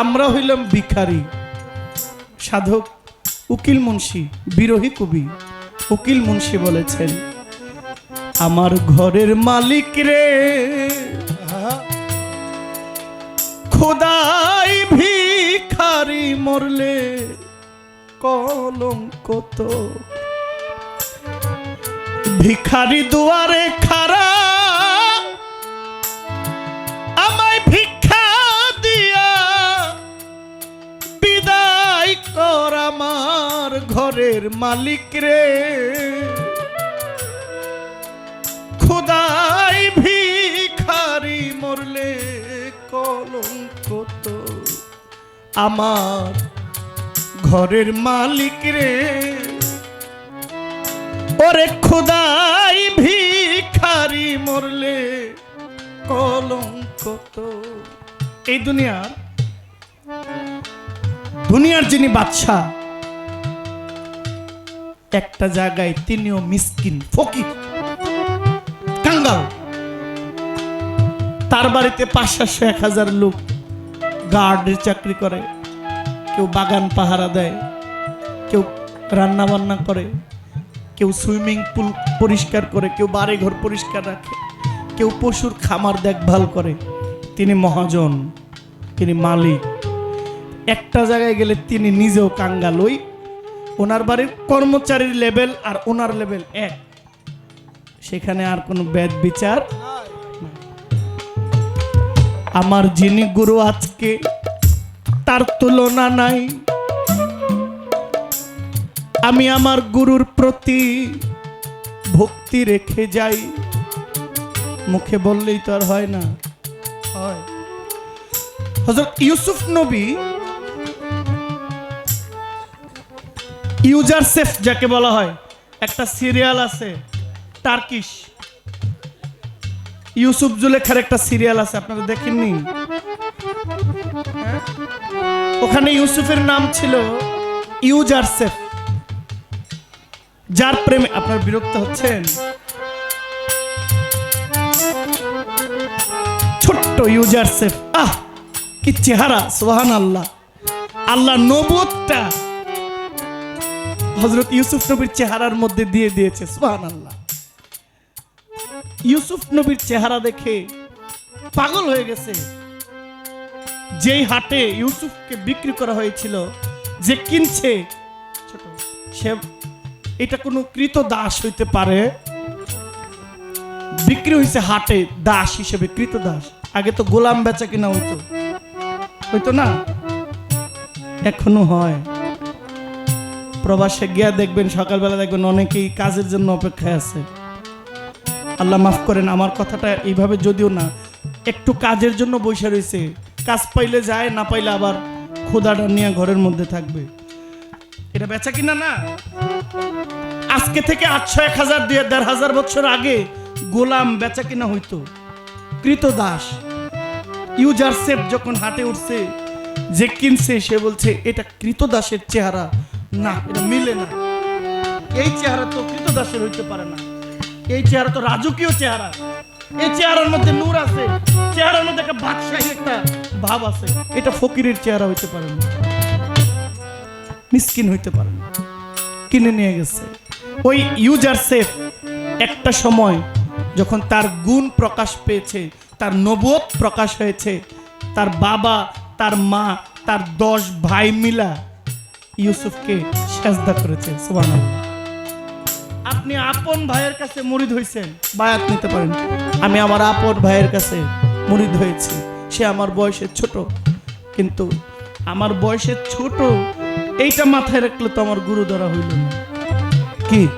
আমরা হইলাম ভিখারি, সাধক উকিল মুন্সি, বিরোহী কবি। উকিল মুন্সি বলেছেন, আমার ঘরের মালিক রে, খোদাই ভিখারি মরলে কলঙ্ক তো ভিখারি দুয়ারে খারা ঘরের মালিক রে। খুদাই ভিখারি মরলে কলঙ্ক তো। আমার ঘরের মালিক রে। ওরে খুদাই ভিখারি মরলে কলঙ্ক তো। এই দুনিয়ার দুনিয়ার যিনি বাদশাহ একটা জায়গায় তিনিও মিসকিন, ফকির, কাঙ্গাল। তার বাড়িতে পাঁচ সাতশো এক হাজার লোক গার্ডের চাকরি করে, কেউ বাগান পাহারা দেয়, কেউ রান্না বান্না করে, কেউ সুইমিং পুল পরিষ্কার করে, কেউ বাড়ি ঘর পরিষ্কার রাখে, কেউ পশুর খামার দেখভাল করে। তিনি মহাজন, তিনি মালিক। একটা জায়গায় গেলে তিনি নিজেও কাঙ্গাল। ওই ওনার বাড়ির কর্মচারীর লেভেল আর ওনার লেভেল এক। সেখানে আর কোনো বেদ বিচার আমার যিনি গুরু আজকে, তার তুলনা নাই। আমি আমার গুরুর প্রতি ভক্তি রেখে যাই। মুখে বললেই তো আর হয় না। হয়। হজরত ইউসুফ নবী ইউজারসেফ যাকে বলা হয়। একটা সিরিয়াল আছে, টার্কিশ। ইউসুফ জুলেখার একটা সিরিয়াল আছে, আপনারা দেখেননি? হ্যাঁ? ওখানে ইউসুফের নাম ছিল ইউজারসেফ যার প্রেমে আপনার বিরক্ত হচ্ছেন? ছোট্ট ইউজারসেফ আহ, কি চেহারা সোহান আল্লাহ আল্লাহ নবতটা হজরত ইউসুফ নবীর চেহারার মধ্যে দিয়ে দিয়েছে সোহান আল্লাহ ইউসুফ নবীর চেহারা দেখে পাগল হয়ে গেছে। যেই হাটে ইউসুফকে বিক্রি করা হয়েছিল, যে কিনছে সে, এটা কোনো কৃত দাস হইতে পারে। বিক্রি হয়েছে হাটে দাস হিসেবে, কৃত দাস। আগে তো গোলাম বেচা কিনা হইতো। হইতো না? এখনও হয়। প্রবাসে গিয়া দেখবেন, সকালবেলা দেখবেন অনেকেই কাজের জন্য অপেক্ষায় আছে। আল্লাহ মাফ করেন, আমার কথাটা এইভাবে যদিও না, একটু কাজের জন্য বসে রয়েছে। কাজ পাইলে যায়, না পাইলে আবার খোদাটা নিয়ে ঘরের মধ্যে থাকবে। এটা বেচা কিনা না? আজকে থেকে আটশো এক হাজার দুই দেড় হাজার বছর আগে গোলাম বেচা কিনা হইতো। কৃত দাস ইউজার সেফ যখন হাটে উঠছে, যে কিনছে, সে বলছে, এটা কৃত দাসের চেহারা। না, এটা মিলে না। এই চেহারা তো কৃত দাসের হইতে পারে না। এই চেহারা তো রাজকীয় চেহারা। এই চেহারার মধ্যে নূর আছে। চেহারার মধ্যে একটা বাদশাহী একটা ভাব আছে। এটা ফকিরের চেহারা হইতে পারে না। মিসকিন হইতে পারে না। কিনে নিয়ে গেছে। ওই ইউজার সেফ একটা সময় যখন তার গুণ প্রকাশ পেয়েছে, তার নবত প্রকাশ হয়েছে, তার বাবা, তার মা, তার দশ ভাই মিলা ইউসুফকে সেজদা করেছে সুবহানাল্লাহ। আপনি আপন ভাইয়ের কাছে মুরিদ হয়েছেন বায়াত নিতে পারেন। আমি আমার আপন ভাইয়ের কাছে মুরিদ হয়েছি। সে আমার বয়সে ছোট কিন্তু আমার বয়সে ছোট এইটা মাথায় রাখলে তো আমার গুরু ধরা হইল না। কি?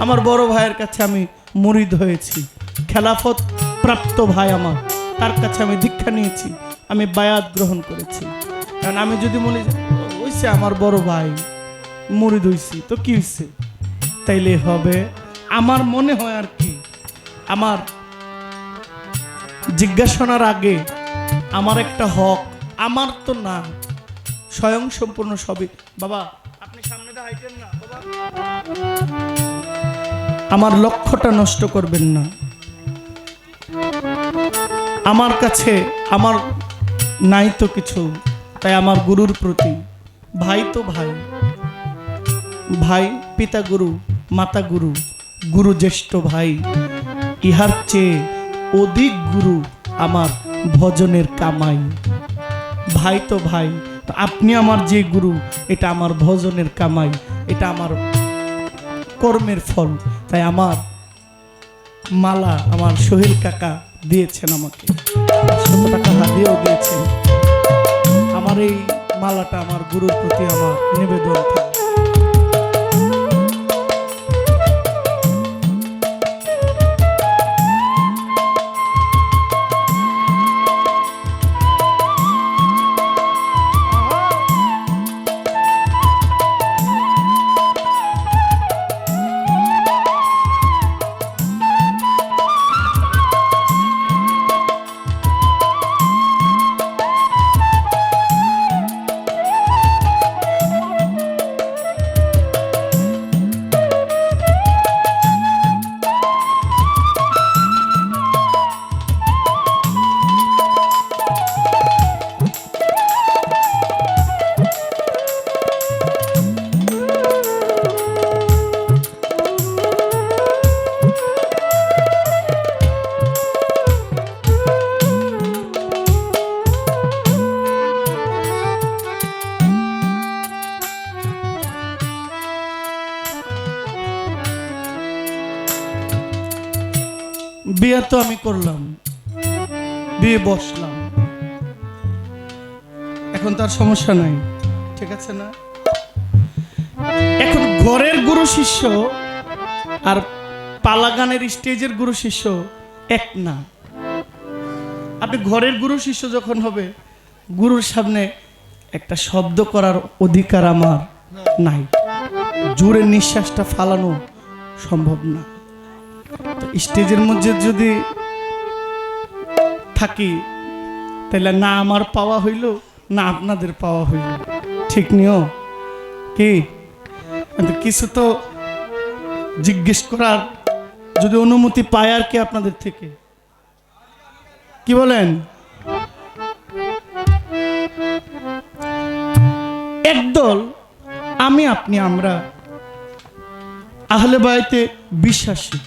আমার বড় ভাইয়ের কাছে আমি মুরিদ হয়েছি। খেলাফত প্রাপ্ত ভাই আমার। তার কাছে আমি দীক্ষা নিয়েছি। আমি বায়াত গ্রহণ করেছি। কারণ আমি যদি মনে হইছে আমার বড় ভাই। মুরিদ হইছি তো কি হইছে? তাইলে হবে, আমার মনে হয় আর কি, আমার জিজ্ঞাসনার আগে আমার একটা হক, আমার তো না, স্বয়ং সম্পূর্ণ সবই। বাবা, আপনি সামনে দিয়ে হাইটেন না, বাবা। আমার লক্ষ্যটা নষ্ট করবেন না। আমার কাছে আমার নাই তো কিছু, তাই আমার গুরুর প্রতি ভাই তো ভাই। ভাই পিতা গুরু, মাতা গুরু গুরু জ্যেষ্ঠ ভাই। ইহার চেয়ে অধিক গুরু আমার ভজনের কামাই। ভাই তো ভাই আপনি আমার যে গুরু, এটা আমার ভজনের কামাই, এটা আমার কর্মের ফল। তাই আমার মালা আমার সোহেল কাকা দিয়েছেন আমাকে। পাঁচশত টাকা হাদিয়েও দিয়েছেন। আমার এই মালাটা আমার গুরুর প্রতি আমার নিবেদন থাকবে বিয়ে তো আমি করলাম। বিয়ে বসলাম। এখন তার সমস্যা নাই, ঠিক আছে না? এখন ঘরের গুরু শিষ্য আর পালাগানের স্টেজের গুরু শিষ্য এক না। আপনি ঘরের গুরু শিষ্য যখন হবে, গুরুর সামনে একটা শব্দ করার অধিকার আমার নাই। জোরে নিঃশ্বাসটা ফালানো সম্ভব না। স্টেজের মধ্যে যদি থাকি তাহলে না আমার পাওয়া হইল, না আপনাদের পাওয়া হইল। ঠিক নিও কি? কিছু তো জিজ্ঞেস করার যদি অনুমতি পায় আর কি আপনাদের থেকে। কি বলেন? একদল, আমি আপনি, আমরা। আহলে বাড়িতে বিশ্বাসী।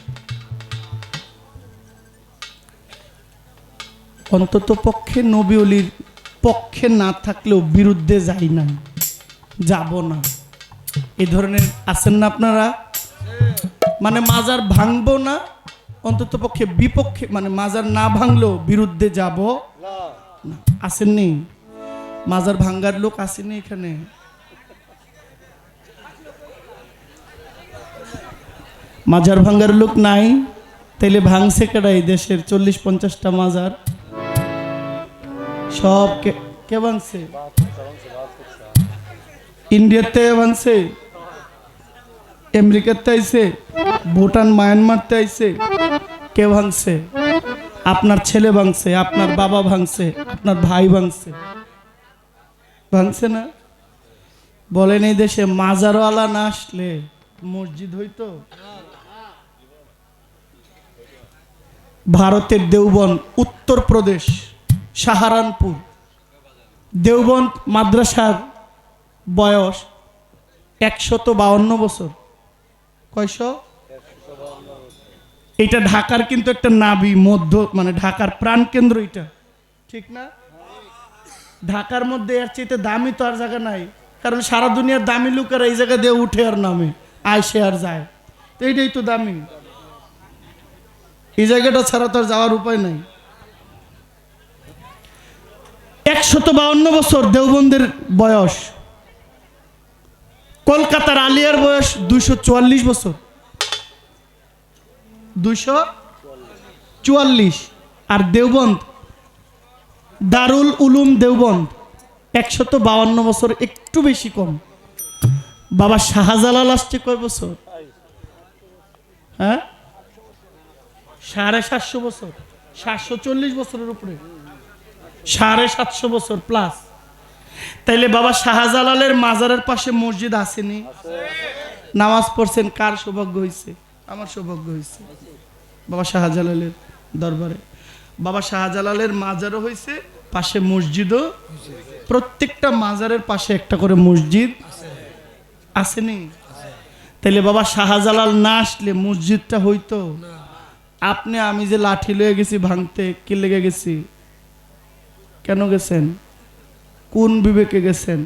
অন্তত পক্ষে নবী অলির পক্ষে না থাকলেও বিরুদ্ধে যাই না, যাব না। এ ধরনের আছেন না আপনারা? মানে মাজার ভাঙবো না, অন্তত পক্ষে বিপক্ষে মানে মাজার না ভাঙলেও বিরুদ্ধে যাব না। আসেননি মাজার ভাঙ্গার লোক আসেনি এখানে? মাজার ভাঙ্গার লোক নাই, তাইলে ভাঙছে কেডা এই দেশের চল্লিশ পঞ্চাশটা মাজার? সব কে ভাঙছে ইন্ডিয়াতে ভাঙছে আমেরিকাতে আইছে। ভুটান, মায়ানমারতে আইছে। কে ভাঙছে? আপনার ছেলে ভাঙছে, আপনার বাবা ভাঙছে, আপনার ভাই ভাঙছে। ভাঙছে না? বলেন এই দেশে মাজারওয়ালা না আসলে মসজিদ হইতো? ভারতের দেওবন উত্তরপ্রদেশ। সাহারানপুর। দেওবন মাদ্রাসার বয়স একশত বাউন্ন বছর। কয়শো? এটা ঢাকার কিন্তু একটা নাবি মধ্য মানে ঢাকার প্রাণকেন্দ্র এটা। ঠিক না? ঢাকার মধ্যে এর চাইতে দামি তো আর জায়গা নাই। কারণ সারা দুনিয়ার দামি লোকেরা এই জায়গা দিয়ে উঠে আর নামে, আইসে আর যায়। তো এইটাই তো দামি। এই জায়গাটা ছাড়া তো আর যাওয়ার উপায় নাই। একশত বাউন্ন বছর দেওবন্দের বয়স। কলকাতার আলিয়ার বয়স দুইশো চুয়াল্লিশ বছর। দুইশো চুয়াল্লিশ। আর দেওবন্দ দারুল উলুম দেওবন্দ একশত বাউন্ন বছর, একটু বেশি কম। বাবা শাহজালাল আসছে কয় বছর? হ্যাঁ? সাড়ে সাতশো বছর, সাতশো চল্লিশ বছরের উপরে। সাড়ে সাতশো বছর প্লাস তাইলে বাবা শাহজালালের মাজারের পাশে মসজিদ আসেনি? নামাজ পড়ছেন কার সৌভাগ্য হয়েছে আমার সৌভাগ্য হয়েছে বাবা শাহজালালের দরবারে। বাবা শাহজালালের মাজারও হয়েছে পাশে মসজিদও। প্রত্যেকটা মাজারের পাশে একটা করে মসজিদ আসেনি? তাইলে বাবা শাহজালাল না আসলে মসজিদটা হইতো? আপনি আমি যে লাঠি লয়ে গেছি ভাঙতে, কি লেগে গেছি? কেন গেছেন? কোন বিবেকে গেছেন?